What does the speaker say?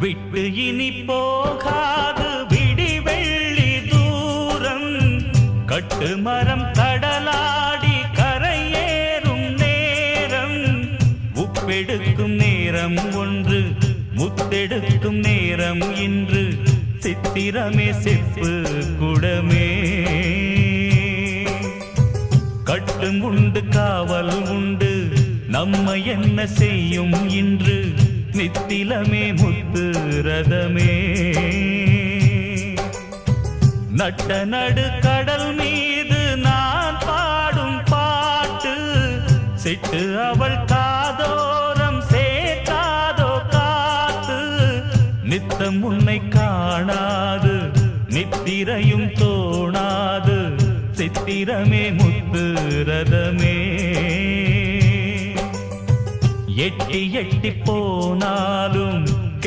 விட்டு இனி போகாது விடி வெள்ளி தூரம். கட்டு மரம் கடலாடி கரையேறும் நேரம். உப்பெடுக்கும் நேரம் ஒன்று முத்தெடுக்கும் நேரம் இன்று. சித்திரமே செப்பு குடமே. கட்டும் உண்டு காவல் உண்டு நம்மை என்ன செய்யும் இன்று? நித்திலமே முத்து ரதமே. நட்ட நடு கடல் மீது நான் பாடும் பாட்டு சிட்டு அவள் காதோரம் சேர்க்காதோ காத்து. நித்தம் உன்னை காணாது நித்திரையும் தோணாது சித்திரமே முத்து ரதமே. ఎట్టి ఎట్టి పోనాలు